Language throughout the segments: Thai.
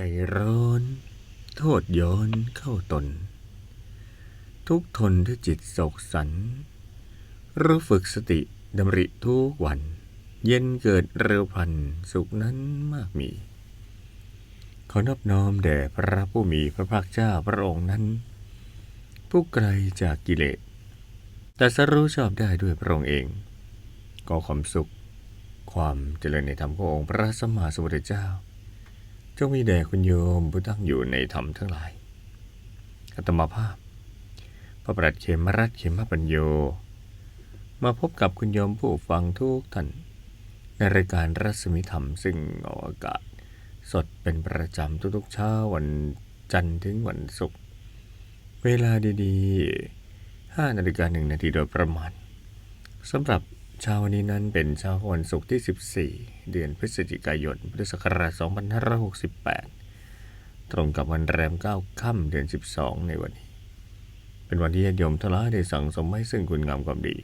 ใจร้อน โทษย้อนเข้าตน ทุกทนด้วยจิตโศกสัน รู้ฝึกสติดำริทุกวัน เย็นเกิดเร็วพันสุขนั้นมากมี ขอนอบน้อมแด่พระผู้มีพระภาคเจ้าพระองค์นั้น ผู้ไกลจากกิเลสแต่สรู้ชอบได้ด้วยพระองค์เอง ก็ความสุข ความเจริญในธรรมขององค์พระสัมมาสัมพุทธเจ้า จงมีแด่คุณโยมผู้ตั้งอยู่ในธรรมทั้งหลายอัตมาภาพ พระปรัชเขมรัตเขมปัญโย มาพบกับคุณโยมผู้ฟังทุกท่าน ในรายการรัศมีธรรมซึ่งออกอากาศ สดเป็นประจำทุกๆเช้าวันจันทร์ถึงวันศุกร์ เวลาดีๆ5นาฬิกาหนึ่งนาทีโดยประมาณสำหรับ เช้าวันนี้นั้นเป็นเช้าวันศุกร์ที่ 14 เดือนพฤศจิกายน พุทธศักราช 2568 ตรงกับวันแรม 9 ค่ำเดือน 12 ในวันนี้ เป็นวันที่ญาติโยมทั้งหลายได้สั่งสมให้ซึ่งคุณงามความดี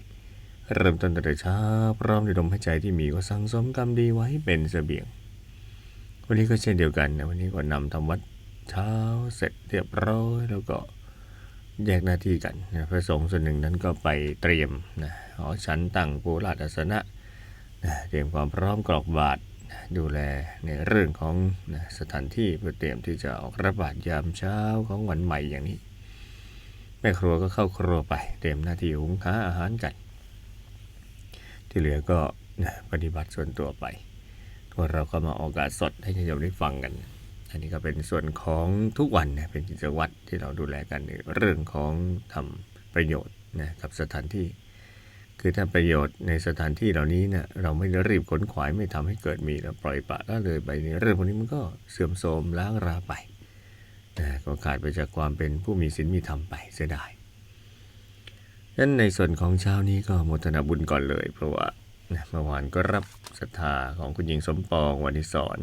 เริ่มต้นแต่เช้าพร้อมในลมหายใจที่มีก็สั่งสมกรรมดีไว้เป็นเสบียง วันนี้ก็เช่นเดียวกันนะวันนี้ก็นำทำวัดเช้าเสร็จเรียบร้อยแล้วก็แยกหน้าที่กันนะพระสงฆ์ส่วนหนึ่งนั้นก็ไปเตรียมนะ หอฉันตั้งปูราชอาสนะเตรียมความพร้อมกรอกบาตรดูแลในเรื่องของสถานที่เพื่อเตรียมที่จะออกรับบาตรยามเช้าของวันใหม่อย่างนี้ แม่ครัวก็เข้าครัวไปเตรียมหน้าที่หุงหาอาหารกัน ที่เหลือก็ปฏิบัติส่วนตัวไปพวกเราก็มาออกอากาศสดให้ญาติโยมได้ฟังกัน อันนี้ก็เป็นส่วนของทุกวันนะเป็นกิจวัตรที่เราดูแลกันในเรื่องของทำประโยชน์นะกับสถานที่ คือถ้าประโยชน์ในสถานที่เหล่านี้เนะเราไม่รีบขนขวายไม่ทำให้เกิดมีแล้วปล่อยปะละเลยไปในเรื่องพวกนี้มันก็เสื่อมโทรมล้างราไปนะก็ขาดไปจากความเป็นผู้มีศีลมีธรรมไปเสียดายดังนั้นในส่วนของเช้านี้ก็โมทนาบุญก่อนเลย เพราะว่าเมื่อวานก็รับศรัทธาของคุณหญิงสมปองวันนี้สอน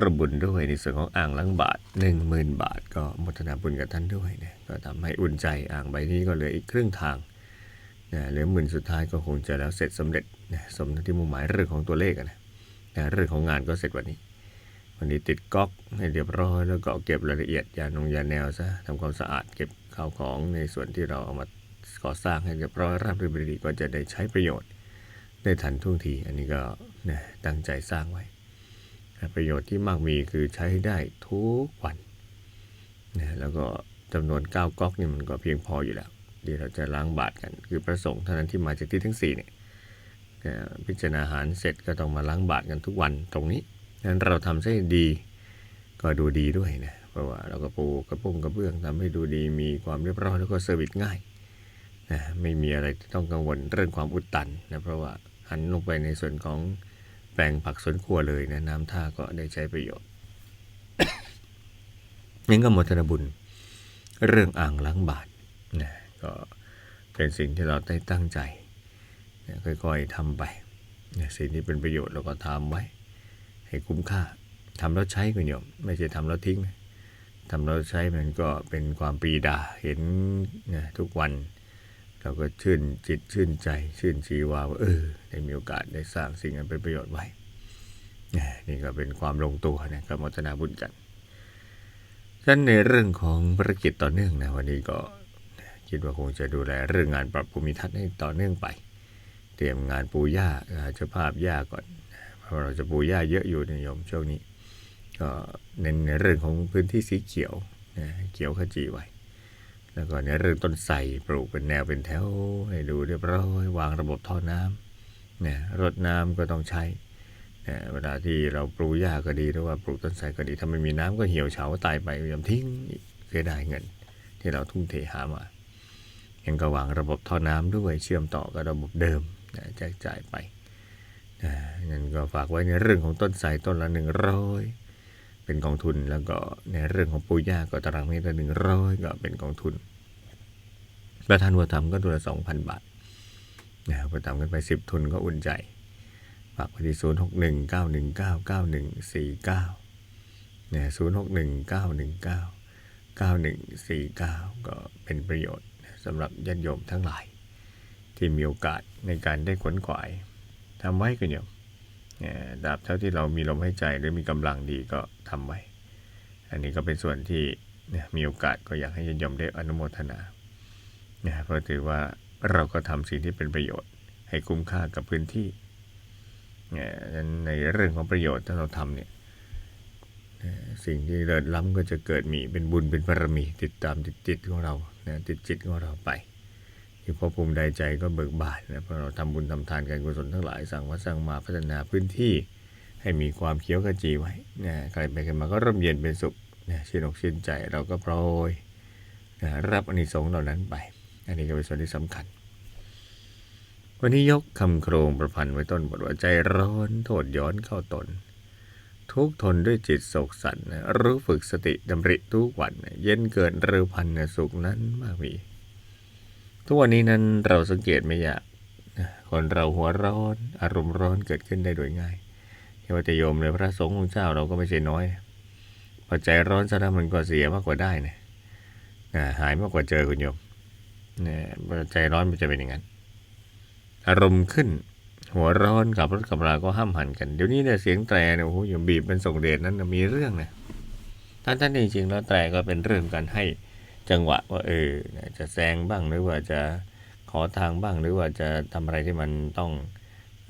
ระบุญด้วยในส่วนของอ่างล้างบาทหนึ่งหมื่นบาท ก็โมทนาบุญกับท่านด้วยนะก็ทำให้อุ่นใจอ่างใบนี้ก็เหลืออีกครึ่งทาง นะเหลือหมื่นสุดท้ายก็คงจะแล้วเสร็จสำเร็จนะสมที่มุ่งหมายเรื่องของตัวเลขนะนะเรื่องของงานก็เสร็จวันนี้ วันนี้ติดก๊อกให้เรียบร้อยแล้วก็เก็บรายละเอียดยานงยาแนวซะทำความสะอาดเก็บข้าวของในส่วนที่เราเอามาก่อสร้างให้เรียบร้อยราบรื่นดีก็จะได้ใช้ประโยชน์ ได้ทันท่วงที อันนี้ก็นะตั้งใจสร้างไว้ ประโยชน์ที่มากมีคือใช้ได้ทุกวันนะแล้วก็จำนวน9ก๊อกนี่มันก็เพียงพออยู่แล้ว ที่เราจะล้างบาตรกัน คือพระสงฆ์เท่านั้นที่มาจากที่ทั้ง4เนี่ยพิจารณาอาหารเสร็จก็ต้องมาล้างบาตรกันทุกวันตรงนี้งั้นเราทำให้ดีก็ดูดีด้วยนะเพราะว่าเราก็ปูกระปุ้งกระเบื้องทำให้ดูดีมีความเรียบร้อยแล้วก็เซอร์วิสง่ายนะไม่มีอะไรต้องกังวลเรื่องความอุดตันนะเพราะว่าหันลงไปในส่วนของแปลงผักสวนครัวเลยนะน้ำท่าก็ได้ใช้ประโยชน์ยังก็หมดธนบุญเรื่องอ่างล้างบาทนะ ก็เป็นสิ่งที่เราได้ตั้งใจนะค่อยๆทำไปนะสิ่งที่เป็นประโยชน์เราก็ทำไว้ ให้คุ้มค่าทำแล้วใช้คุณโยม ไม่ใช่ทำแล้วทิ้งนะทำแล้วใช้มันก็เป็นความปีดาเห็นนะทุกวัน เราก็ชื่นจิตชื่นใจ ชื่นชีวาว่าเออได้มีโอกาสได้สร้างสิ่งนั้นเป็นประโยชน์ไว้ นี่ก็เป็นความลงตัวนะกับมัตนาบุญกันฉะนั้นในเรื่องของภารกิจต่อเนื่องนะวันนี้ก็ คิดว่าคงจะดูแลเรื่องงานปรับภูมิทัศน์ให้ต่อเนื่องไป เตรียมงานปูหญ้าเจ้าภาพหญ้าก่อนเพราะเราจะปูหญ้าเยอะอยู่ในโยมช่วงนี้ก็เน้นในเรื่องของพื้นที่สีเขียวนะเขียวขจีไว้ แล้วก็ในเรื่องต้นไทรปลูกเป็นแนวเป็นแถวให้ดูเรียบร้อยวางระบบท่อน้ำเนี่ยรดน้ำก็ต้องใช้เนี่ยเวลาที่เราปลูกหญ้าก็ดีหรือว่าปลูกต้นไทรก็ดีถ้าไม่มีน้ำก็เหี่ยวเฉาตายไปยอมทิ้งเสียดายเงิน ที่เราทุ่มเทหามา ยังก็วางระบบท่อน้ำด้วยเชื่อมต่อกับระบบเดิมแจกจ่ายไปนะนั่นก็ฝากไว้ในเรื่องของต้นไทรต้นละหนึ่งร้อยเป็นกองทุนแล้วก็ในเรื่องของปุ๋ยหญ้าก็ตารางเมตรละหนึ่งร้อยก็เป็นกองทุน ประธานวัวทำก็ตัวละสองพันบาทนะพอทำกันไปสิบทุนก็อุ่นใจฝากไปที่ศูนย์หกหนึ่งเก้าหนึ่งเก้าเก้าหนึ่งสี่เก้าเนี่ยศูนย์หกหนึ่งเก้าหนึ่งเก้าเก้าหนึ่งสี่เก้าก็เป็นประโยชน์ สำหรับญาติโยมทั้งหลาย ที่มีโอกาสในการได้ขวนขวายทำไว้กันโยมดาบเท่าที่เรามีลมหายใจหรือมีกำลังดีก็ทำไว้ อันนี้ก็เป็นส่วนที่มีโอกาสก็อยากให้ญาติโยมได้อนุโมทนาเพราะถือว่าเราก็ทำสิ่งที่เป็นประโยชน์ ให้คุ้มค่ากับพื้นที่นั้นในเรื่องของประโยชน์ถ้าเราทำเนี่ย สิ่งที่เลิศล้ำก็จะเกิดมีเป็นบุญเป็นบารมี ติดตามติดจิตของเรานะติดจิตของเราไปที่พอภูมิใดใจก็เบิกบานนะเพราะเราทำบุญทำทานการกุศลทั้งหลายสั่งวัดสั่งมาพัฒนาพื้นที่ให้มีความเขียวขจีไว้นะใครไปกันมาก็ร่มเย็นเป็นสุขนะชื่นอกชื่นใจเราก็โปรยนะรับอนิสงส์เหล่านั้นไป อันนี้ก็เป็นส่วนที่สำคัญ วันนี้ยกคำโครงประพันธ์ไว้ต้นบทว่าใจร้อนโทษย้อนเข้าตน ทุกทนด้วยจิตโศกสันนรู้ฝึกสติดำริทุกวัน เย็นเกินเร็วพันสุขนั้นมากมี ทุกวันนี้นั้นเราสังเกตไม่ยากนะคนเราหัวร้อน อารมณ์ร้อนเกิดขึ้นได้โดยง่ายไม่ว่าโยมหรือพระสงฆ์ของเจ้าเราก็ไม่ใช่น้อยพอใจร้อนซะแล้วมันก็เสียมากกว่าได้นะหายมากกว่าเจอคุณโยมนะพอใจร้อนมันจะเป็นอย่างนั้น อารมณ์ขึ้น หัวร้อนกับรถกับราก็ห้ามหันกัน เดี๋ยวนี้เนี่ยเสียงแตรเนี่ยโอ้โหอย่างบีบเป็นส่งเดชนั้นมีเรื่องนะท่านท่านจริงๆแล้วแตรก็เป็นเรื่องการให้จังหวะว่าเออจะแซงบ้างหรือว่าจะขอทางบ้างหรือว่าจะทำอะไรที่มันต้อง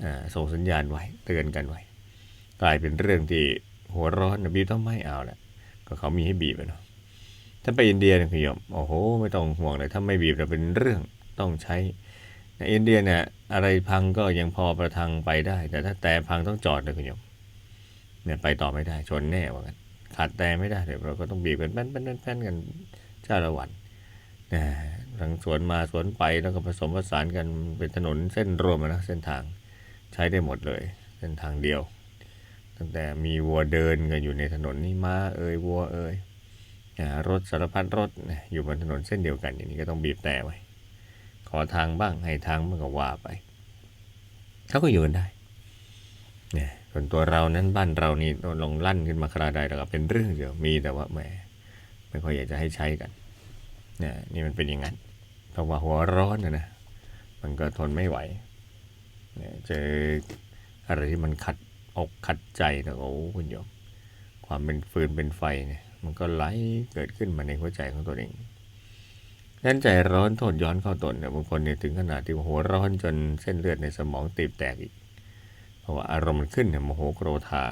อส่งสัญญาณไว้เตือนกันไว้กลายเป็นเรื่องที่หัวร้อนบีบต้องไม่เอาแหละก็เขามีให้บีบเนาะถ้าไปอินเดียเนี่ยคุณโยมโอ้โห ไม่ต้องห่วงเลยถ้าไม่บีบจะเป็นเรื่องต้องใช้ อินเดียเนี่ยอะไรพังก็ยังพอประทังไปได้ แต่ถ้าแต่พังต้องจอดเลยคุณโยมเนี่ยไปต่อไม่ได้ชนแน่ว่ากันขาดแต่ไม่ได้เดี๋ยวเราก็ต้องบีบกันแป้นแป้นแป้นแป้นกันเจ้าละวันนะทางสวนมาสวนไปแล้วก็ผสมผสานกันเป็นถนนเส้นรวมนะเส้นทางใช้ได้หมดเลย เส้นทางเดียว ตั้งแต่มีวัวเดินกันอยู่ในถนนนี่ม้าเอ่ยวัวเอ่ยรถสารพัดรถอยู่บนถนนเส้นเดียวกัน อย่างนี้ก็ต้องบีบแต่ไว้ ขอทางบ้างให้ทางมันก็ว่าไปเขาก็อยู่กันได้เนี่ยส่วนตัวเรานั้นบ้านเรานี่ลงลั่นขึ้นมาคราใดแล้วก็เป็นเรื่องเดียวมีแต่ว่าแหมไม่ค่อยอยากจะให้ใช้กันเนี่ยนี่มันเป็นอย่างนั้นเพราะว่าหัวร้อนนะนะมันก็ทนไม่ไหวเนี่ยเจออะไรที่มันขัดอกขัดใจนะโอ้คุณโยม ความเป็นฟืนเป็นไฟเนี่ยมันก็ไหลเกิดขึ้นมาในหัวใจของตัวเอง นั้นใจร้อนโทษย้อนเข้าตนเนี่ยบางคนเนี่ยถึงขนาดที่หัวร้อนจนเส้นเลือดในสมองตีบแตกอีก เพราะว่าอารมณ์มันขึ้นเนี่ยโมโหโกรธา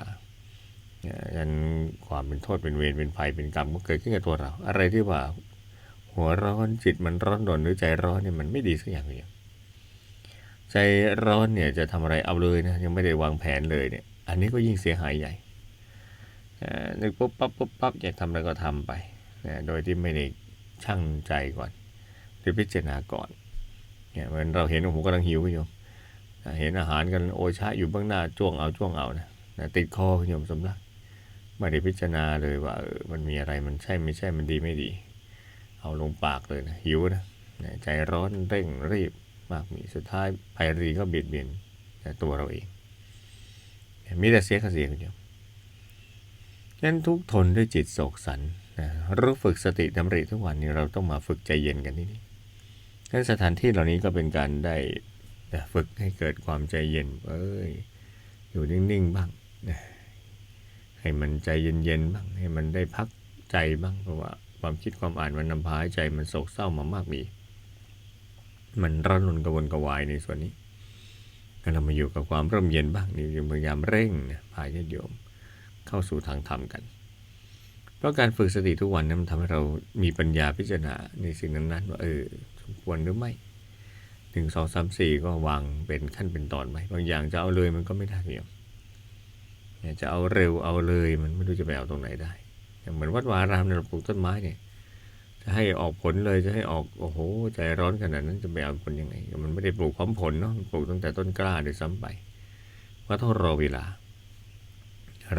เนี่ยยันความเป็นโทษเป็นเวรเป็นภัยเป็นกรรมก็เกิดขึ้นกับตัวเรา อะไรที่ว่าหัวร้อนจิตมันร้อนรนหรือใจร้อนเนี่ยมันไม่ดีสักอย่างเดียใจร้อนเนี่ยจะทำอะไรเอาเลยนะยังไม่ได้วางแผนเลยเนี่ย อันนี้ก็ยิ่งเสียหายใหญ่เออนึกปุ๊บปั๊บปุ๊บปั๊บอยากทำอะไรก็ทำไปนะโดยที่ไม่ได้ชั่งใจก่อน หรือพิจารณาก่อนเนี่ยเหมือนเราเห็นโอ้โหกำลังหิวคุณโยมเห็นอาหารกันโอชะอยู่เบื้องหน้าจ้วงเอาจ้วงเอานะนะติดคอคุณโยมสำลักไม่ได้พิจารณาเลยว่าเออมันมีอะไรมันใช่ไม่ใช่มันดีไม่ดี เอาลงปากเลยนะหิวนะใจร้อนเร่งรีบมากมีสุดท้ายภัยรีก็เบียดเบียนแต่ตัวเราเองมีแต่เสียกับเสียคุณโยมฉะนั้นทุกทนด้วยจิตโศกสันนะรู้ฝึกสติดำริทุกวันนี้เราต้องมาฝึกใจเย็นกันที่นี่ ฉะนั้นสถานที่เหล่านี้ก็เป็นการได้ฝึกให้เกิดความใจเย็น เอ้ย อยู่นิ่ง ๆ บ้าง ให้มันใจเย็น ๆ บ้าง ให้มันได้พักใจบ้าง เพราะว่าความคิดความอ่านมันนำพาให้ใจมันโศกเศร้ามามากมี มันร้อนรนกระวนกระวายในส่วนนี้ก็เรามาอยู่กับความร่มเย็นบ้างนี่พยายามเร่งนะพาญาติโยมเข้าสู่ทางธรรมกัน เพราะการฝึกสติทุกวันนั้นมันทำให้เรามีปัญญาพิจารณาในสิ่งนั้นๆว่าเออ สมควรหรือไม่หนึ่งสองสามสี่ก็วางเป็นขั้นเป็นตอนไหมบางอย่างจะเอาเลยมันก็ไม่ได้เพียงเนี่ยจะเอาเร็วเอาเลยมันไม่รู้จะไปเอาตรงไหนได้อย่างเหมือนวัดวารามเนี่ยปลูกต้นไม้เนี่ยจะให้ออกผลเลยจะให้ออกโอ้โหใจร้อนขนาดนั้นจะไปเอาผลยังไง มันไม่ได้ปลูกพร้อมผลเนาะปลูกตั้งแต่ต้นกล้าด้วยซ้ำไปว่าต้องรอเวลา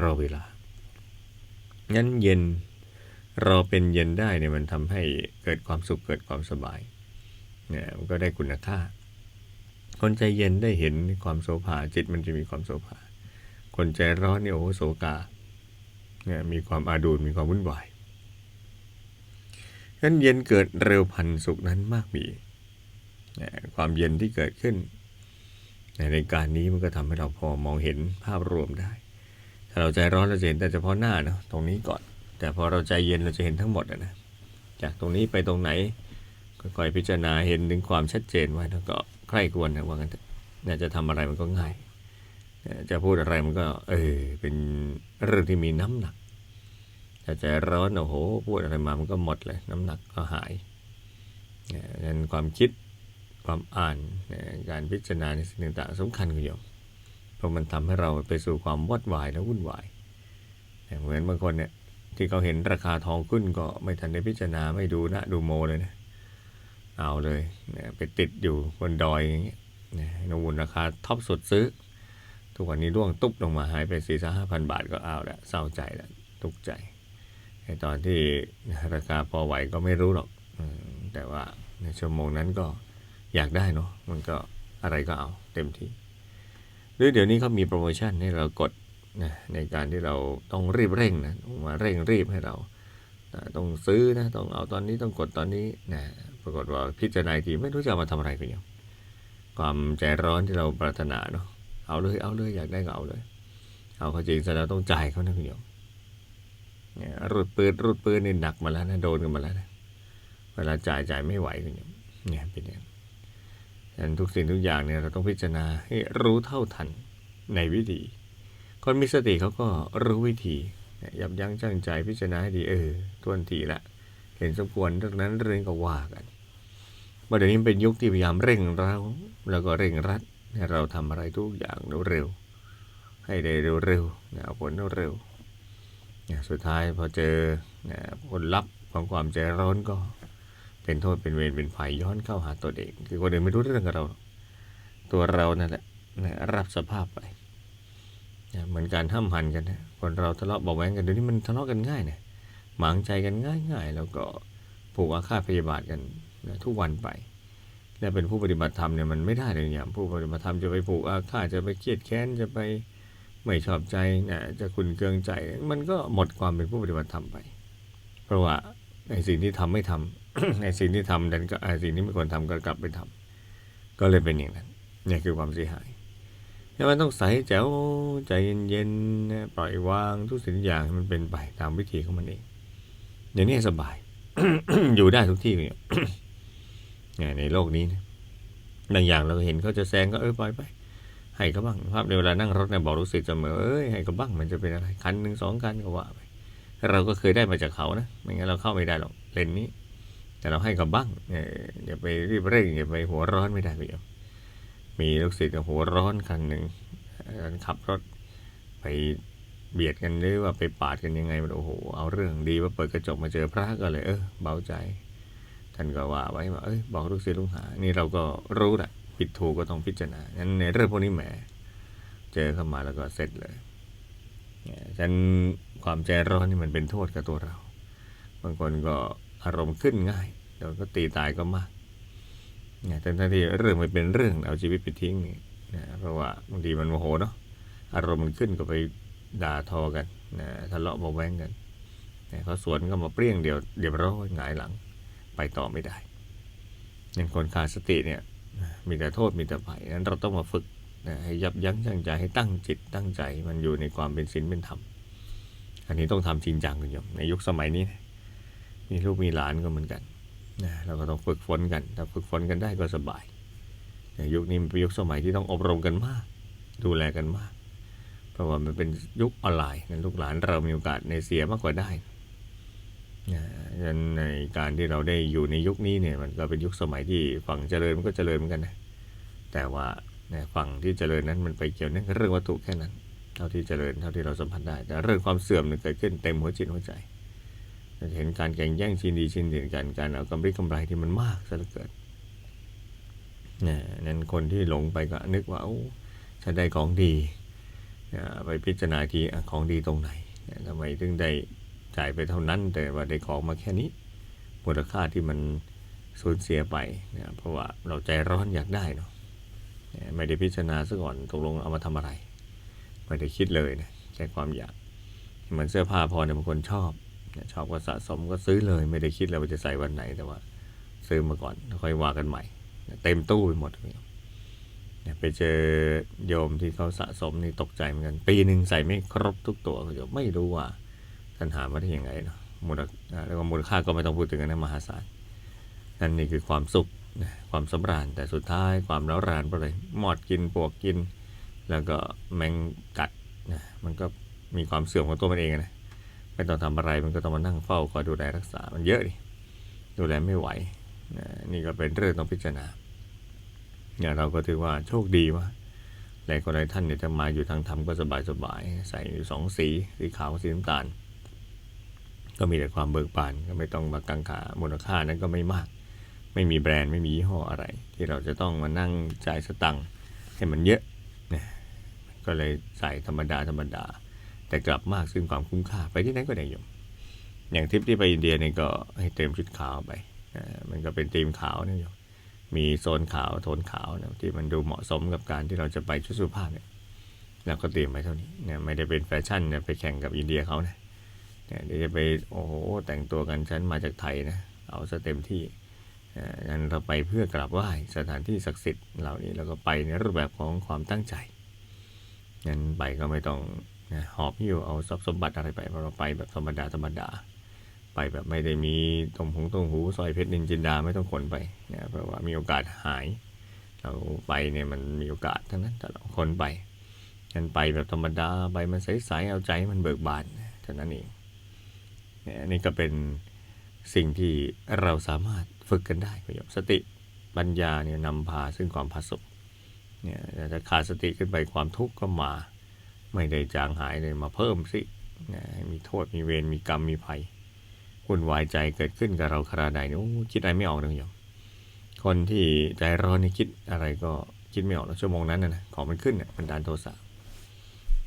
รอเวลางั้นเย็นรอเป็นเย็นได้เนี่ยมันทำให้เกิดความสุขเกิดความสบาย เนี่ยมันก็ได้คุณค่า คนใจเย็นได้เห็นความโสภาจิตมันจะมีความโสภาคนใจร้อนเนี่ยโอ้โหโศกาเนี่ยมีความอาดูลมีความวุ่นวายงั้นเย็นเกิดเร็วพันสุขนั้นมากมีเนี่ยความเย็นที่เกิดขึ้นในรายการนี้มันก็ทำให้เราพอมองเห็นภาพรวมได้ ถ้าเราใจร้อนเราจะเห็นแต่เฉพาะหน้าเนาะตรงนี้ก่อน แต่พอเราใจเย็นเราจะเห็นทั้งหมดนะ จากตรงนี้ไปตรงไหน ค่อยๆพิจารณาเห็นถึงความชัดเจนไว้แล้วก็ใคร่ควรนะว่างั้นเถอะน่าจะทำอะไรมันก็ง่าย จะพูดอะไรมันก็ เออเป็นเรื่องที่มีน้ำหนักถ้าใจร้อนโอ้โหพูดอะไรมามันก็หมดเลย น้ำหนักก็หายเนี่ยงั้นความคิดความอ่านการพิจารณาในสิ่งต่างๆสำคัญคุณโยมเพราะมันทำให้เราไปสู่ความวอดวายและวุ่นวายเหมือนบางคนเนี่ยที่เขาเห็นราคาทองขึ้นก็ไม่ทันได้พิจารณาไม่ดูนะดูโมเลยนะ เอาเลยเนี่ยไปติดอยู่บนดอยอย่างเงี้ยนะนูนราคาท็อปสุดซื้อ ทุกวันนี้ร่วงตุ๊บลงมาหายไปสี่สห้าพันบาทก็เอาละเศร้าใจละทุกใจไอตอนที่ราคาพอไหวก็ไม่รู้หรอกแต่ว่าในชั่วโมงนั้นก็อยากได้เนาะมันก็อะไรก็เอาเต็มที่หรือเดี๋ยวนี้เขามีโปรโมชั่นให้เรากดนะในการที่เราต้องรีบเร่งนะมาเร่งรีบให้เราอ่าต้องซื้อนะต้องเอาตอนนี้ต้องกดตอนนี้นะ ปรากฏว่าพิจารณาทีไม่รู้จะมาทำอะไรกันอยังความใจร้อนที่เราปรารถนาเนาะเอาเลยเอาเลยอยากได้ก็เอาเลย เอาเขาจริงเสร็จแล้วต้องจ่ายเขานะคุณโยมเนี่ยรูดปืนรูดปืนนี่หนักมาแล้วนะโดนกันมาแล้วนะเวลาจ่ายจ่ายไม่ไหวคุณโยมเนี่ยเป็นอย่างฉะนั้นทุกสิ่งทุกอย่างเนี่ยเราต้องพิจารณาให้รู้เท่าทันในวิธี คนมีสติเขาก็รู้วิธียับยั้งชั่งใจพิจารณาให้ดีเออทวนทีละเห็นสมควรเรื่องนั้นเรื่องก็ว่ากัน เมื่อเดี๋ยวนี้เป็นยุคที่พยายามเร่งเราแล้วก็เร่งรัดให้เราทำอะไรทุกอย่างเร็วๆให้ได้เร็วๆนะเอาผลเร็วๆเนี่ยสุดท้ายพอเจอนะผลลัพธ์ของความใจร้อนก็เป็นโทษเป็นเวรเป็นภัยย้อนเข้าหาตัวเองคือคนอื่นไม่รู้เรื่องกับเรา ตัวเรานั่นแหละนะรับสภาพไปนะเหมือนการห้ามหันกันนะคนเราทะเลาะเบาะแว้งกันเดี๋ยวนี้มันทะเลาะกันง่ายนะหมางใจกันง่ายๆ แล้วก็ผูกอาฆาตพยาบาทกัน นะทุกวันไปและเป็นผู้ปฏิบัติธรรมเนี่ยมันไม่ได้เลยอย่างผู้ปฏิบัติธรรมจะไปผูกอาฆาตจะไปเครียดแค้นจะไปไม่ชอบใจนะจะคุณเคืองใจ มันก็หมดความเป็นผู้ปฏิบัติธรรมไป เพราะว่าในสิ่งที่ทำไม่ทำในสิ่งที่ทำดันก็ไอ้สิ่งที่ไม่ควรทำก็กลับไปทำก็เลยเป็นอย่างนั้นนี่คือความเสียหายแล้วมันต้องใส่แจ๋วใจเย็นๆปล่อยวางทุกสิ่งทุกอย่างมันเป็นไปตามวิธีของมันเองเดี๋ยวนี้สบาย อยู่ได้ทุกที่เลยเนี่ย ในโลกนี้นะบางอย่างเราเห็นเขาจะแซงก็เออปล่อยไป ให้เขาบ้างภาพในเวลานั่งรถเนี่ยบอกรู้สึกเสมอเอ้ยให้เขาบ้างมันจะเป็นอะไรคันหนึ่งสองคันก็ว่าไปเราก็เคยได้มาจากเขานะไม่งั้นเราเข้าไม่ได้หรอกเลนนี้ แต่เราให้เขาบ้างเอออย่าไปรีบเร่งอย่าไปหัวร้อนไม่ได้พี่มีลูกศิษย์กับหัวร้อนคันหนึ่งขับรถไปเบียดกันหรือว่าไปปาดกันยังไงมันโอ้โหเอาเรื่องดีว่าเปิดกระจกมาเจอพระก็เลยเออเบาใจ ท่านก็ว่าไว้ว่าเอ้ยบอกลูกศิษย์ลูกหา นี่เราก็รู้แหละผิดถูกก็ต้องพิจารณางั้นในเรื่องพวกนี้แหมเจอเข้ามาแล้วก็เสร็จเลยเนี่ยฉะนันความใจร้อนนี่มันเป็นโทษกับตัวเรา บางคนก็อารมณ์ขึ้นง่ายเดี๋ยวก็ตีตายก็มากเนี่ยทั้งที่เรื่องไม่เป็นเรื่องเอาชีวิตไปทิ้งนี่นะเพราะว่าบางทีมันโมโหเนาะอารมณ์มันขึ้นก็ไปด่าทอกันนะทะเลาะเบาแว้งกันนะเขาสวนก็มาเปรี้ยงเดียวเดียวร้อยหงายหลัง ไปต่อไม่ได้อย่างคนขาดสติเนี่ยมีแต่โทษมีแต่ภัยนั้นเราต้องมาฝึกนะให้ยับยั้งชั่งใจให้ตั้งจิตตั้งใจมันอยู่ในความเป็นศีลเป็นธรรม อันนี้ต้องทำจริงจังคุณโยมในยุคสมัยนี้นะมีลูกมีหลานก็เหมือนกันนะเราก็ต้องฝึกฝนกัน ถ้าฝึกฝนกันได้ก็สบายในยุคนี้เป็นยุคสมัยที่ต้องอบรมกันมาก ดูแลกันมาก เพราะว่ามันเป็นยุคออนไลน์ลูกหลานเรามีโอกาสในเสียมากกว่าได้ ฉะนั้นในการที่เราได้อยู่ในยุคนี้เนี่ยมันก็เป็นยุคสมัยที่ฝั่งเจริญมันก็เจริญเหมือนกันนะแต่ว่าฝั่งที่เจริญนั้นมันไปเกี่ยวเนื่องกับเรื่องวัตถุแค่นั้น เท่าที่เจริญเท่าที่เราสัมผัสได้ แต่เรื่องความเสื่อมเนี่ยเกิดขึ้นเต็มหัวจิตหัวใจเราจะเห็นการแข่งแย่งชิงดีชิงเด่นกันการเอากำไรกำไรที่มันมากซะเหลือเกินนี่ยนั้นคนที่หลงไปก็นึกว่าโอ้ฉันได้ของดีไปพิจารณาทีของดีตรงไหนทำไมถึงได้ จ่ายไปเท่านั้น แต่ว่าได้ของมาแค่นี้มูลค่าที่มันสูญเสียไปเนี่ยเพราะว่าเราใจร้อนอยากได้เนาะไม่ได้พิจารณาซะก่อนตกลงเอามาทำอะไร ไม่ได้คิดเลยนะแค่ความอยากเหมือนเสื้อผ้าพอเนี่ยบางคนชอบชอบก็สะสมก็ซื้อเลย ไม่ได้คิดเลยว่าจะใส่วันไหนแต่ว่า ซื้อมาก่อนค่อยว่ากันใหม่ เต็มตู้ไปหมดเลยเนี่ยไปเจอโยมที่เขาสะสมนี่ตกใจเหมือนกัน ปีหนึ่งใส่ไม่ครบทุกตัวเขาจะไม่รู้ว่า ท่านหามาได้ยังไงเนาะมูลแล้วก็มูลค่าก็ไม่ต้องพูดถึงกันนะมหาศาลนั่นนี่คือความสุขความสำราญแต่สุดท้ายความร้าวรานอะไรหมอดกินปวกกิน แล้วก็แมงกัดนะมันก็มีความเสื่อมของตัวมันเองนะไม่ต้องทำอะไรมันก็ต้องมานั่งเฝ้าคอยดูแลรักษา มันเยอะดิดูแลไม่ไหวนะนี่ก็เป็นเรื่องต้องพิจารณาเนี่ยเราก็ถือว่าโชคดีว่าหลายคนหลายท่านเนี่ยจะมาอยู่ทางธรรมก็สบายสบายใส่อยู่สองสีสีขาวกับสีน้ำตาล ก็มีแต่ความเบิกบานก็ไม่ต้องมากังขามูลค่านั้นก็ไม่มาก ไม่มีแบรนด์ไม่มียี่ห้ออะไร ที่เราจะต้องมานั่งจ่ายสตังค์ให้มันเยอะนะก็เลยใส่ธรรมดาธรรมดา แต่กลับมากซึ่งความคุ้มค่าไปที่ไหนก็ได้ยม อย่างทริปที่ไปอินเดียเนี่ยก็ให้เตรียมชุดขาวไปอ่ามันก็เป็นธีมขาวนะโยมมีโซนขาวโทนขาวนะที่มันดูเหมาะสมกับการที่เราจะไปชุดสุภาพเนี่ยเราก็เตรียมไว้เท่านี้เนี่ยไม่ได้เป็นแฟชั่นเนี่ยไปแข่งกับอินเดียเขานะ เนี่ยเดี๋ยวจะไปโอ้โหแต่งตัวกันฉันมาจากไทยนะเอาซะเต็มที่งั้นเราไปเพื่อกราบไหว้สถานที่ศักดิ์สิทธิ์เหล่านี้แล้วก็ไปในรูปแบบของความตั้งใจงั้นไปก็ไม่ต้องหอบหิ้วเอาทรัพย์สมบัติอะไรไปเพราะเราไปแบบธรรมดาธรรมดา ไปแบบไม่ได้มีตรงหงตรงหูสร้อยเพชรนินจินดาไม่ต้องขนไปนะเพราะว่ามีโอกาสหาย เราไปเนี่ยมันมีโอกาสทั้งนั้นแต่เราคนไปงั้นไปแบบธรรมดาไปมันใสๆเอาใจมันเบิกบานเท่านั้นเอง นี่ยนี่ก็เป็นสิ่งที่เราสามารถฝึกกันได้คุณโยมสติปัญญาเนี่ยนำพาซึ่งความผาสุกเนี่ยถ้าขาดสติขึ้นไปความทุกข์ก็มา ไม่ได้จางหายเลยมาเพิ่มสินะมีโทษมีเวรมีกรรมมีภัยวุ่นวายใจเกิดขึ้นกับเราคราใดเนี่ยโอ้คิดอะไรไม่ออกเลยคุณโยมคนที่ใจร้อนนี่คิดอะไรก็คิดไม่ออกแล้วชั่วโมงนั้นนะของมันขึ้นเนี่ยมันดานโทสะ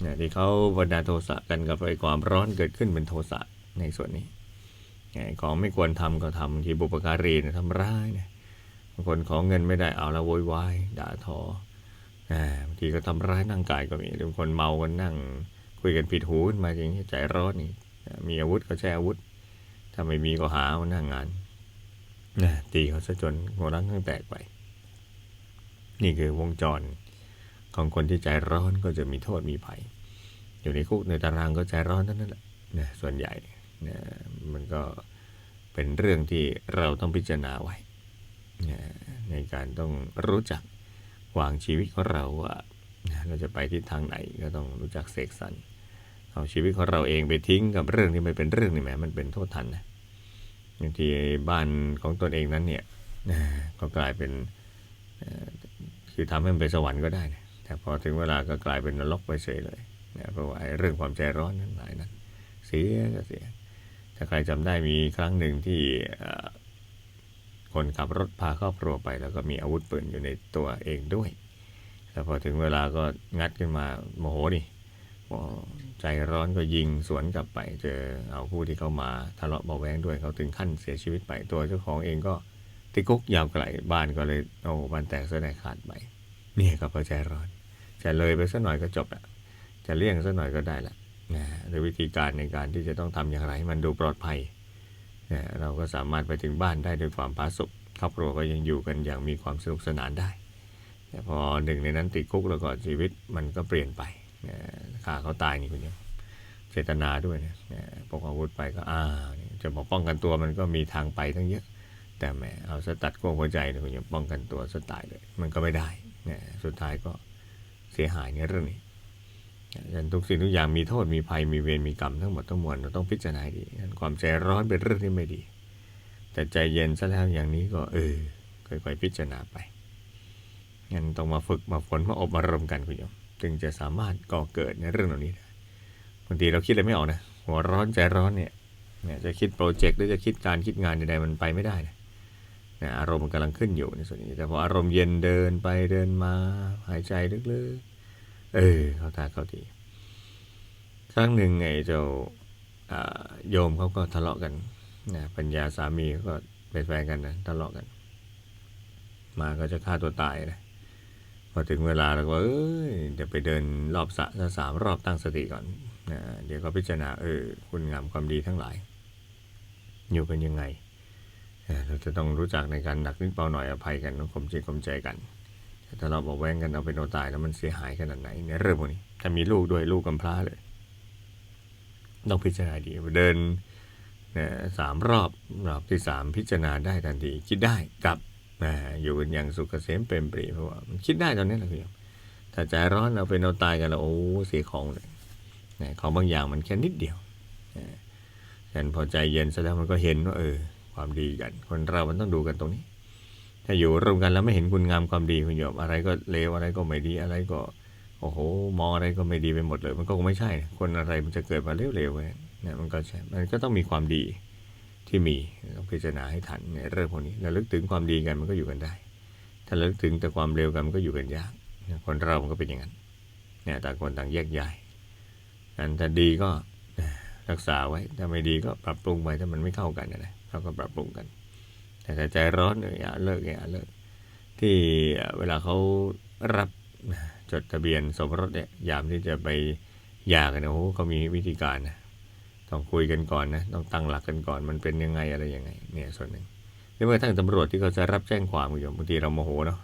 เนี่ยที่เขาบันดาลโทสะกันกับไอ้ความร้อนเกิดขึ้นเป็นโทสะ ในส่วนนี้ของไม่ควรทำก็ทำที่บุปการีเนี่ยทำร้ายเนี่ยบางคนขอเงินไม่ได้เอาล้วโวยวายด่าทอบางทีก็ทำร้ายร่างกายก็มีหรือบางคนเมากันนั่ง คุยกันผิดหูขึ้นมาอย่างนี้ใจร้อนนี่มีอาวุธก็ใช้อาวุธ ถ้าไม่มีก็หาหน้างงานนะตีเขาซะจนหัวรังทั้งแตกไป นี่คือวงจรของคนที่ใจร้อนก็จะมีโทษมีภัย อยู่ในคุกในตารางก็ใจร้อนเท่านั้นแหละนะส่วนใหญ่ นะมันก็เป็นเรื่องที่เราต้องพิจารณาไว้นะในการต้องรู้จักวางชีวิตของเราว่านะเราจะไปทิศทางไหนก็ต้องรู้จักเสกสรรเอาชีวิตของเราเองไปทิ้งกับเรื่องที่ไม่เป็นเรื่องนี่แหมมันเป็นโทษทันนะบางทีบ้านของตนเองนั้นเนี่ยก็กลายเป็นคือทำให้มันเป็นสวรรค์ก็ได้นะแต่พอถึงเวลาก็กลายเป็นนรกไปเฉยเลยนะเพราะว่าเรื่องความใจร้อนนั้นหลายนั้น เสียก็เสีย ถ้าใครจำได้มีครั้งหนึ่งที่คนขับรถพาครอบครัวไป แล้วก็มีอาวุธปืนอยู่ในตัวเองด้วยแต่พอถึงเวลาก็งัดขึ้นมาโมโหดิใจร้อนก็ยิงสวนกลับไป เจอเอาผู้ที่เข้ามาทะเลาะเบาแวงด้วยเขาถึงขั้นเสียชีวิตไปตัวเจ้าของเองก็ติดคุกยาวไกลบ้านก็เลยโอ้บ้านแตกเสียดายขาดไปเนี่ยก็เพราะใจร้อนจะเลยไปสักหน่อยก็จบละจะเลี่ยงสักหน่อยก็ได้ละ นะหรือวิธีการในการที่จะต้องทำอย่างไรให้มันดูปลอดภัยนะเราก็สามารถไปถึงบ้านได้ด้วยความผาสุกครอบครัวก็ยังอยู่กันอย่างมีความสนุกสนานได้ แต่พอหนึ่งในนั้นติดคุกแล้วก็ชีวิตมันก็เปลี่ยนไปนะฆ่าเขาตายนี่คุณโยมเจตนาด้วยนะนะพกอาวุธไปก็อ้าจะบอกป้องกันตัวมันก็มีทางไปทั้งเยอะ แต่แหมเอาสตัดขั้หัวใจนะคุณโยมป้องกันตัวสตายเลยมันก็ไม่ได้นะสุดท้ายก็เสียหายในเรื่องนี้ ยันทุกสิ่งทุกอย่างมีโทษมีภัยมีเวรมีกรรมทั้งหมดทั้งมวลเราต้องพิจารณาดียันความใจร้อนเป็นเรื่องที่ไม่ดี แต่ใจเย็นซะแล้วอย่างนี้ก็เออค่อยๆพิจารณาไปงั้นต้องมาฝึกมาฝนมาอบมารมกันคุณโยมจึงจะสามารถก่อเกิดในเรื่องเหล่านี้ได้บางทีเราคิดอะไรไม่ออกนะหัวร้อนใจร้อนเนี่ยเนี่ยจะคิดโปรเจกต์หรือจะคิดการคิดงานใดๆมันไปไม่ได้นะนะอารมณ์มันกำลังขึ้นอยู่ในส่วนนี้ แต่พออารมณ์เย็นเดินไปเดินมาหายใจลึกๆ เออ เขาตาเขาทีครั้งหนึ่งไอ้เจ้าโยมเขาก็ทะเลาะกันนะปัญญาสามีเขาก็เป็นแฟนกันนะทะเลาะกัน มาก็จะฆ่าตัวตายนะพอถึงเวลาเราก็เอ้ยเดี๋ยวไปเดินรอบสะสามรอบตั้งสติก่อนนะเดี๋ยวก็พิจารณาเออคุณงามความดีทั้งหลาย อยู่กันยังไงเราจะต้องรู้จักในการหนักนิดเบาหน่อยอภัยกันต้องข่มใจข่มใจกัน ถ้าเราบอกแว้งกันเอาเป็นเอาตายแล้วมันเสียหายขนาดไหนในเรื่องพวกนี้ถ้ามีลูกด้วยลูกกำพร้าเลยต้องพิจารณาดีเดินนะสามรอบรอบที่สามพิจารณาได้ทันที คิดได้กลับนะอยู่กันอย่างสุขเกษมเป็นปรีเพราะว่ามันคิดได้ตอนนี้แหละคุณโยมถ้าใจร้อนเราเป็นเอาตายกันแล้วโอ้เสียของเลยนะของบางอย่างมันแค่นิดเดียวนะฉันพอใจเย็นแล้วมันก็เห็นว่าเออความดีกัน คนเรามันต้องดูกันตรงนี้ ถ้าอยู่รวมกันแล้วไม่เห็นคุณงามความดีคุณโยมอะไรก็เลวอะไรก็ไม่ดีอะไรก็ โอ้โหมองอะไรก็ไม่ดีไปหมดเลย มันก็คงไม่ใช่ คนอะไรมันจะเกิดมาเร็วๆเนี่ยมันก็ใช่มันก็ต้องมีความดีที่มีต้องพิจารณาให้ทันในเรื่องพวกนี้ระลึกถึงความดีกันมันก็อยู่กันได้ ถ้าระลึกถึงแต่ความเร็วกันมันก็อยู่กันยากคนเรามันก็เป็นอย่างนั้นเนี่ยต่างคนต่างแยกย้ายอันถ้าดีก็รักษาไว้ถ้าไม่ดีก็ปรับปรุงไปถ้ามันไม่เข้ากันนะเราก็ปรับปรุงกัน แต่ใจร้อนเนี่ยอย่าเลิกอย่าเลิกที่เวลาเขารับจดทะเบียนสมรสเนี่ยยามที่จะไปหย่ากันนยโอ้โหเขามีวิธีการนะต้องคุยกันก่อนนะต้องตั้งหลักกันก่อนมันเป็นยังไงอะไรยังไงเนี่ยส่วนหนึ่งหรือแม้กระทั่งตำรวจที่เขาจะรับแจ้งความคุณโยมบางทีเราโมโหเนาะ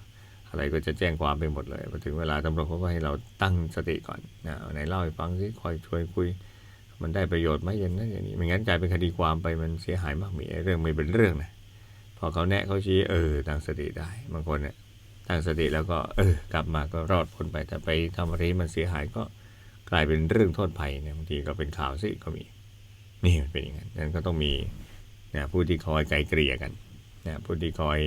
อะไรก็จะแจ้งความไปหมดเลยพอถึงเวลาตำรวจเขาก็ให้เราตั้งสติก่อนนะไหนเล่าให้ฟังสิคอยช่วยคุย มันได้ประโยชน์ไหมอย่างนั้นอย่างนี้ไม่งั้นกลายเป็นคดีความไปมันเสียหายมากมีเรื่องไม่เป็นเรื่องนะ อเขาแนะเขาชี้เออตั้งสติได้บางคนเนี่ยตั้งสติแล้วก็เออกลับมาก็รอดพ้นไปแต่ไปทำอะไรมันเสียหายก็กลายเป็นเรื่องโทษภัยเนี่ยบางทีก็เป็นข่าวซิก็มีนี่มันเป็นอย่างนั้นนั้นก็ต้องมีนะผู้ที่คอยไกลเกลี่ยกันนะผู้ที่คอย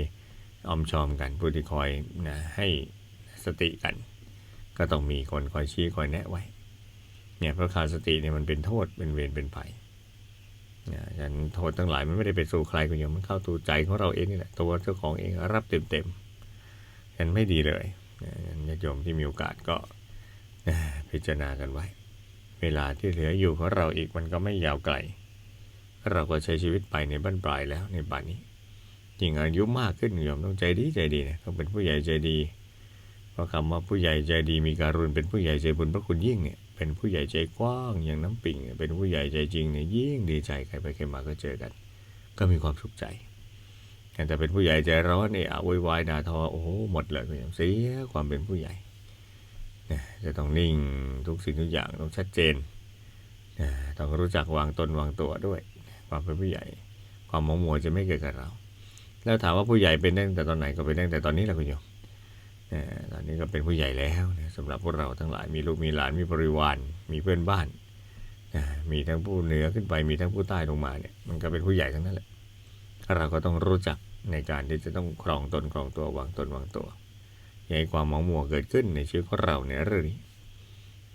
อมชอมกัน ผู้ที่คอยนะให้สติกัน ก็ต้องมีคนคอยชี้คอยแนะไว้เนี่ยเพราะขาดสติเนี่ยมันเป็นโทษเป็นเวรเป็นภัย ฉะนั้นโทษทั้งหลายมันไม่ได้ไปสู่ใครคุณโยมมันเข้าสู่ใจของเราเองนี่แหละตัวเจ้าของเองรับเต็มเต็มๆฉะนั้นไม่ดีเลยนั้นญาติโยมที่มีโอกาสก็พิจารณากันไว้ เวลาที่เหลืออยู่ของเราอีกมันก็ไม่ยาวไกล เราก็ใช้ชีวิตไปในบ้านปลายแล้วในบ้านนี้ยิ่งอายุมากขึ้นโยมต้องใจดีใจดีนะต้องเป็นผู้ใหญ่ใจดี เพราะคำว่าผู้ใหญ่ใจดีมีการุณเป็นผู้ใหญ่ใจบุญพระคุณยิ่งเนี่ย เป็นผู้ใหญ่ใจกว้างอย่างน้ำปิ่งเป็นผู้ใหญ่ใจจริงเนี่ยยิ่งดีใจใครไปใครมาก็เจอกัน ก็มีความสุขใจ แต่เป็นผู้ใหญ่ใจร้อนเนี่ยโวยวายด่าทอโอ้หมดเลยคุณโยมเสียความเป็นผู้ใหญ่นะจะต้องนิ่งทุกสิ่งทุกอย่างต้องชัดเจนนะต้องรู้จักวางตนวางตัวด้วย ความเป็นผู้ใหญ่ ความมองมัวจะไม่เกิดกับเรา แล้วถามว่าผู้ใหญ่เป็นได้ตั้งแต่ตอนไหนก็เป็นได้ตั้งแต่ตอนนี้แหละคุณโยม ตอนนี้ก็เป็นผู้ใหญ่แล้วนะสำหรับพวกเราทั้งหลายมีลูกมีหลานมีบริวาร มีเพื่อนบ้านนะมีทั้งผู้เหนือขึ้นไปมีทั้งผู้ใต้ลงมาเนี่ยมันก็เป็นผู้ใหญ่ทั้งนั้นแหละเราก็ต้องรู้จักในการที่จะต้องครองตนครองตัววางตนวางตัวอย่าให้ความหมองมัวเกิดขึ้นในชีวิตของเราในเรื่องนี้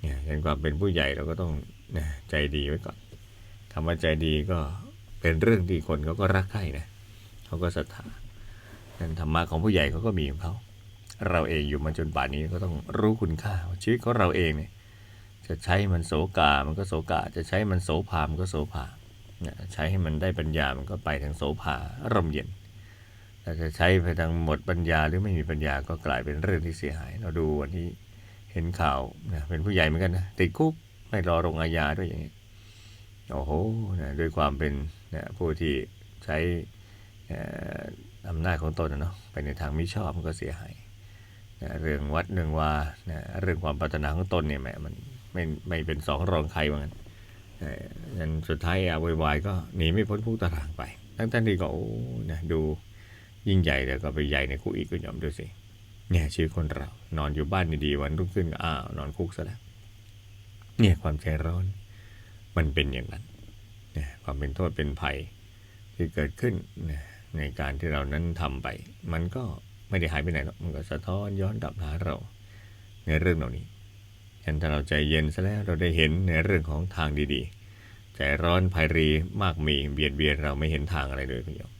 เนี่ยเห็นความเป็นผู้ใหญ่เราก็ต้องนะใจดีไว้ก่อนคำว่าใจดีก็เป็นเรื่องที่คนเขาก็รักใคร่นะเขาก็ศรัทธานั่นธรรมะของผู้ใหญ่เขาก็มีของเขา เราเองอยู่มาจนป่านนี้ก็ต้องรู้คุณค่าชีวิตของเราเองเนี่ยจะใช้มันโสกา มันก็โสกา จะใช้มันโสภา มันก็โสภาใช้ให้มันได้ปัญญา มันก็ไปทางโสภาร่มเย็นแต่จะใช้ไปทางหมดปัญญาหรือไม่มีปัญญาก็กลายเป็นเรื่องที่เสียหาย เราดูวันที่เห็นข่าวนะเป็นผู้ใหญ่เหมือนกันนะติดคุกไม่รอลงอาญาด้วยอย่างนี้โอ้โหนะด้วยความเป็นนะผู้ที่ใช้เอ่ออำนาจของตนนะเนาะไปในทางมิชอบมันก็เสียหาย นะเรื่องวัดเรื่องวานะเรื่องความปรารถนาของตนเนี่ยแหมมันไม่ไม่เป็นสองรองใครว่างั้นเอ่อยันสุดท้ายอะวยวายก็หนีไม่พ้นคุกตารางไปทั้งท่านที่ก็โอ้นะดูยิ่งใหญ่แต่ก็ไปใหญ่ในคุกอีกก็ยอมดูสิเนี่ยชีวิตคนเรา นอนอยู่บ้านดีๆวันรุ่งขึ้นก็อ้าวนอนคุกซะแล้วเนี่ยความใจร้อน มันเป็นอย่างนั้นเนี่ยความเป็นโทษเป็นภัยที่เกิดขึ้นนะในการที่เรานั้นทำไป มันก็ ไม่ได้หายไปไหนหรอกมันก็สะท้อนย้อนกลับหาเรา ในเรื่องเหล่านี้ฉะนั้นถ้าเราใจเย็นซะแล้วเราได้เห็นในเรื่องของทางดีๆ ใจร้อนภัยรีมากมีเบียดเบียนเราไม่เห็นทางอะไรเลยพี่โยม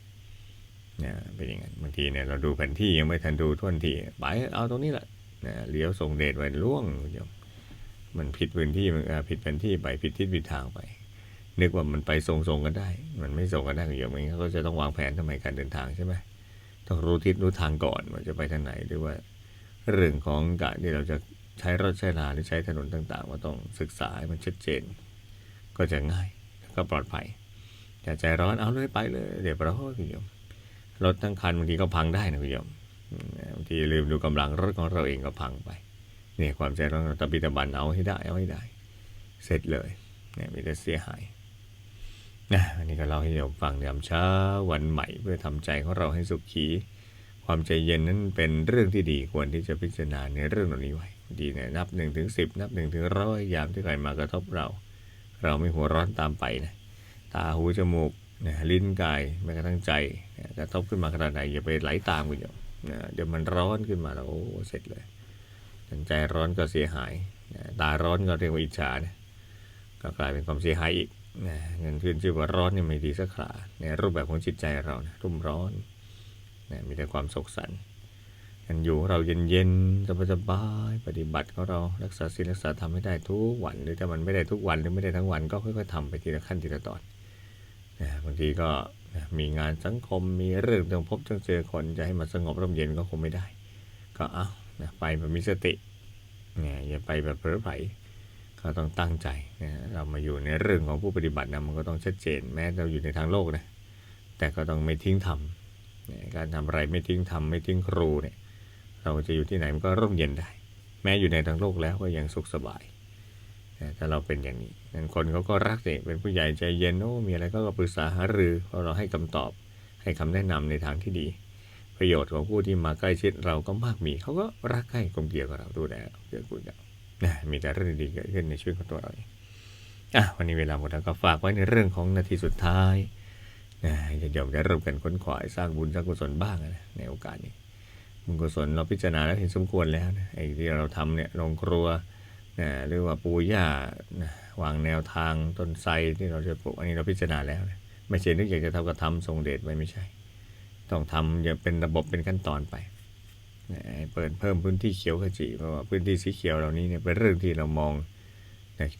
เนี่ยเป็นอย่างนั้นบางทีเนี่ยเราดูแผนที่ยังไม่ทันดูท่วนทีไปเอาตรงนี้แหละนะเลี้ยวส่งเดชไว้ล่วงพี่โยมมันผิดพื้นที่มันผิดแผนที่ไปผิดทิศผิดทางไป นึกว่ามันไปส่งๆกันได้ มันไม่ส่งกันได้พี่โยมงนี้เขาก็จะต้องวางแผนทำไมการเดินทางใช่ไหม ต้องรู้ทิศรู้ทางก่อนว่าจะไปทางไหนหรือว่า เรื่องของการที่เราจะใช้รถใช้ลาหรือใช้ถนนต่างๆว่าต้องศึกษาให้มันชัดเจน ก็จะง่ายแล้วก็ปลอดภัยอย่าใจร้อนเอาเลยไปเลย เดี๋ยวเราคุณโยมรถทั้งคันบางทีก็พังได้นะคุณโยมบางทีลืมดูกำลังรถของเราเองก็พังไปเนี่ยความใจร้อนตะบิตะบันเอาให้ได้เอาให้ได้ เสร็จเลยเนี่ยมีแต่เสียหาย นะอันนี้ก็เล่าให้โยมฟังในยามเช้าวันใหม่เพื่อทำใจของเราให้สุขี ความใจเย็นนั้นเป็นเรื่องที่ดีควรที่จะพิจารณาในเรื่องเหล่านี้ไว้ ดีเนี่ยนับหนึ่งถึงสิบนับหนึ่งถึงร้อยยามที่ใครมากระทบเรา เราไม่หัวร้อนตามไปนะตาหูจมูกนะลิ้นกายแม้กระทั่งใจนะกระทบขึ้นมาขนาดไหนอย่าไปไหลตามกันโยมนะเดี๋ยวมันร้อนขึ้นมาแล้วโอ้เสร็จเลยใจร้อนก็เสียหายนะตาร้อนก็เรียกว่าอิจฉานะก็กลายเป็นความเสียหายอีก นะเงินขึ้นชื่อว่าร้อนเนี่ยไม่ดีสักขาในรูปแบบของจิตใจเรานะรุ่มร้อนนะมีแต่ความโศกสันกันอยู่เราเย็นๆสบายๆปฏิบัติของเรารักษาศีลรักษาธรรมให้ได้ทุกวันหรือถ้ามันไม่ได้ทุกวันหรือไม่ได้ทั้งวันก็ค่อยๆทำไปทีละขั้นทีละตอนนะบางทีก็นะมีงานสังคมมีเรื่องต้องพบต้องเจอคนจะให้มันสงบร่มเย็นก็คงไม่ได้ ก็เอานะไปแบบมีสตินะอย่าไปแบบเผลอไผล ก็ต้องตั้งใจนะเรามาอยู่ในเรื่องของผู้ปฏิบัตินะมันก็ต้องชัดเจน แม้เราอยู่ในทางโลกนะแต่ก็ต้องไม่ทิ้งธรรมการทำอะไรไม่ทิ้งธรรมไม่ทิ้งครูเนี่ยเราจะอยู่ที่ไหนมันก็ร่มเย็นได้ แม้อยู่ในทางโลกแล้วก็ยังสุขสบายถ้าเราเป็นอย่างนี้นั้นคนเขาก็รักเนี่ยเป็นผู้ใหญ่ใจเย็นโอ้มีอะไรก็ปรึกษาหารือเพราะเราให้คำตอบให้คำแนะนำในทางที่ดี ประโยชน์ของผู้ที่มาใกล้ชิดเราก็มากมีเขาก็รักใกล้กลมเกลียวกับเราดูแลเราเกื้อกูลเรา นะมีแต่เรื่องดีๆเกิดขึ้นในชีวิตของตัวเราเองอะวันนี้เวลาหมดแล้วก็ฝากไว้ในเรื่องของนาทีสุดท้ายนะจะยอมจะเริ่มกันค้นขวายสร้างบุญสร้างกุศลบ้างนะในโอกาสนี้บุญกุศลเราพิจารณาแล้วเห็นสมควรแล้วนะไอ้ที่เราทำเนี่ยลงครัวนะหรือว่าปูหญ้านะวางแนวทางต้นไทรที่เราจะปลูกอันนี้เราพิจารณาแล้วนะไม่ใช่นึกอยากจะทำก็ทำทรงเดชไปไม่ใช่ ต้องทำอย่าเป็นระบบเป็นขั้นตอนไป เปิดเพิ่มพื้นที่เขียวขจีเพราะว่าพื้นที่สีเขียวเหล่านี้เนี่ยเป็นเรื่องที่เรามอง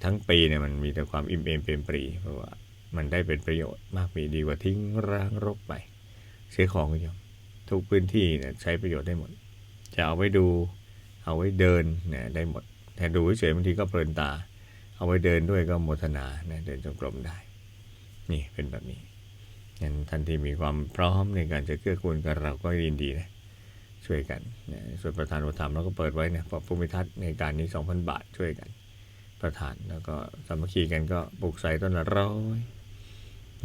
ทั้งปีเนี่ยมันมีแต่ความอิ่มเอมเปรมปรี เพราะว่ามันได้เป็นประโยชน์มากมีดีกว่าทิ้งร้างรกไป เสียของก็ยอมทุกพื้นที่เนี่ยใช้ประโยชน์ได้หมด จะเอาไว้ดูเอาไว้เดินเนี่ยได้หมด แต่ดูเฉยๆบางทีก็เพลินตา เอาไว้เดินด้วยก็โมทนานะเดินจงกรมได้ นี่เป็นแบบนี้งั้นท่านที่มีความพร้อมในการจะเกื้อกูลกับเราก็ยินดีนะ ช่วยกันนะส่วนประธานอุปถัมภ์เราก็เปิดไว้นะปรับภูมิทัศน์ในการนี้ 2,000 บาทช่วยกัน ประธานแล้วก็สามัคคีกันก็ปลูกใส่ต้นละร้อย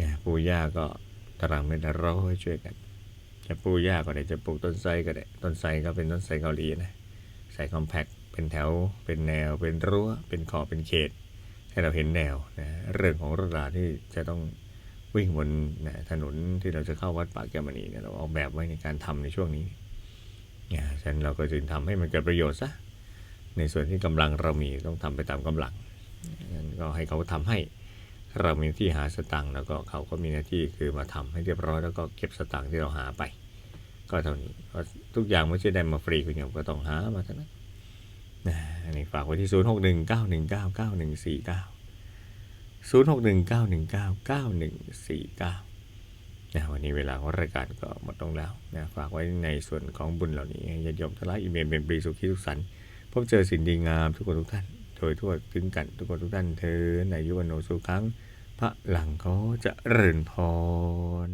นะปูหญ้าก็ตารางเมตรละร้อยช่วยกัน จะปลูกหญ้าก็ได้จะปลูกต้นไทรก็ได้ต้นไทรก็เป็นต้นไทรเกาหลีนะใส่คอมแพคเป็นแถวเป็นแนว เป็นรั้ว เป็นขอบเป็นเขต ให้เราเห็นแนวนะเรื่องของรถราที่จะต้องวิ่งบนนะถนนที่เราจะเข้าวัดป่าแก้วมณีเนี่ยเราออกแบบไว้ในการทำในช่วงนี้ ฉะนั้นเราก็จึงทำให้มันเกิดประโยชน์ซะ ในส่วนที่กำลังเรามีต้องทำไปตามกำลังงั้นก็ให้เขาทำให้เรามีหน้าที่หาสตังค์แล้วก็เขาก็มีหน้าที่คือมาทำให้เรียบร้อยแล้วก็เก็บสตังค์ที่เราหาไป ก็เท่านี้เพราะทุกอย่างไม่ใช่ได้มาฟรีคุณโยมก็ต้องหามาทั้งนั้นนะอันนี้ฝากไว้ที่ 0 6 1 9 1 9 9 1 4 9 0 6 1 9 1 9 9 1 4 9 นะวันนี้เวลาของรายการก็หมดลงแล้วนะฝากไว้ในส่วนของบุญเหล่านี้ให้ญาติโยมทั้งหลายอิเมนเป็นปรีสุขีทุกสันต์พบเจอสิ่งดีงามทุกคนทุกท่าน โดยทั่วถึงกันทุกคนทุกท่านเธอในยุวันโนสุขังพระหลังเขาจะเริญพร